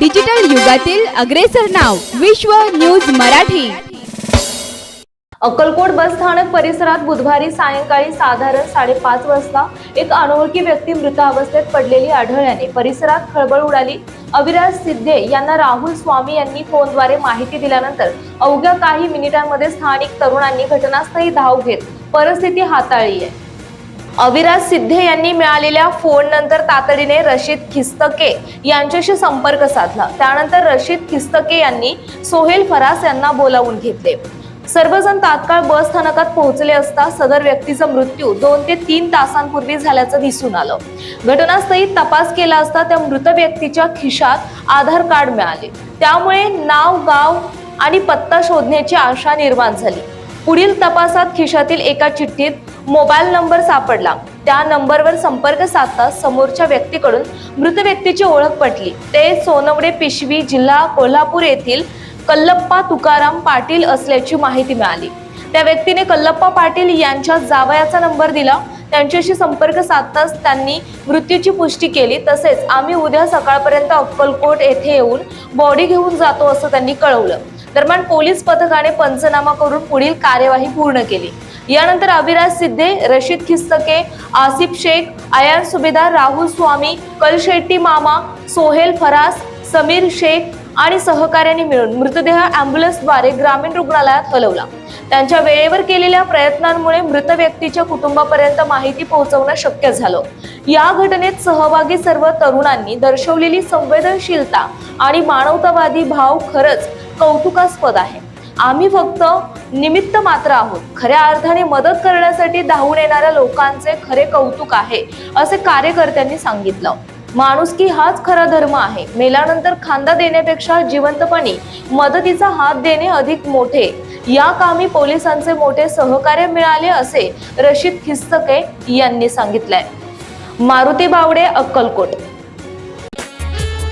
Digital युगातील अग्रेसर नाव विश्व न्यूज मराठी. अक्कलकोट बस स्थानक परिसरात बुधवारी सायंकाळी साधारण साडेपाच वाजता एक अनोळखी व्यक्ती मृत अवस्थेत पडलेली आढळल्याने परिसरात खळबळ उडाली. अविराज सिद्धे यांना राहुल स्वामी यांनी फोनद्वारे माहिती दिल्यानंतर अवघ्या काही मिनिटांमध्ये स्थानिक तरुणांनी घटनास्थळी धाव घेत परिस्थिती हाताळली आहे. अविराज सिद्धे यांनी मिळालेल्या फोन नंतर तातडीने रशीद खिस्तके यांच्याशी संपर्क साधला. त्यानंतर रशीद खिस्तके यांनी सोहेल फरास यांना बोलावून घेतले. सर्वजण तात्काळ बस स्थानकात पोहोचले असता सदर व्यक्तीचा मृत्यू दोन ते तीन तासांपूर्वी झाल्याचं दिसून आलं. घटनास्थळी तपास केला असता त्या मृत व्यक्तीच्या खिशात आधार कार्ड मिळाले. त्यामुळे नाव गाव आणि पत्ता शोधण्याची आशा निर्माण झाली. पुढील तपासात खिशातील एका चिठ्ठीत मोबाईल नंबर सापडला. त्या नंबरवर संपर्क साधता समोरच्या व्यक्तीकडून मृत व्यक्तीची ओळख पटली. ते सोनवडे पिशवी जिल्हा कोल्हापूर येथील कल्लप्पा तुकाराम पाटील असल्याची माहिती मिळाली. त्या व्यक्तीने कल्लप्पा पाटील यांच्या जावयाचा नंबर दिला. त्यांच्याशी संपर्क साधताच त्यांनी मृत्यूची पुष्टी केली. तसेच आम्ही उद्या सकाळपर्यंत अक्कलकोट येथे येऊन बॉडी घेऊन जातो असं त्यांनी कळवलं. दरम्यान पोलीस पथकाने पंचनामा करून पुढील कार्यवाही पूर्ण केली. यानंतर अविराज सिद्धे रशीद खिस्तके आसिफ शेख आयान सुभेदार राहुल स्वामी कलशेट्टी मामा सोहेल फरास समीर शेख आणि सहकार्यांनी मिळून मृतदेह अँब्युलन्सद्वारे ग्रामीण रुग्णालयात हलवला. त्यांच्या वेळेवर केलेल्या प्रयत्नांमुळे मृत व्यक्तीच्या कुटुंबापर्यंत माहिती पोहोचवणं शक्य झालं. या घटनेत सहभागी सर्व तरुणांनी दर्शवलेली संवेदनशीलता आणि मानवतावादी भाव खरंच कौतुकास्पद आहे. आम्ही फक्त निमित्त मात्र आहोत. खऱ्या अर्थाने मदत करण्यासाठी धावून येणाऱ्या लोकांचे खरे कौतुक आहे असे कार्यकर्त्यांनी सांगितलं. माणुसकी हाच खरा धर्म आहे. मेल्यानंतर खांदा देण्यापेक्षा जिवंतपणी मदतीचा हात देणे अधिक मोठे. या कामी पोलिसांचे मोठे सहकार्य मिळाले असे रशीद खिस्तके यांनी सांगितलंय. मारुती बावडे अक्कलकोट.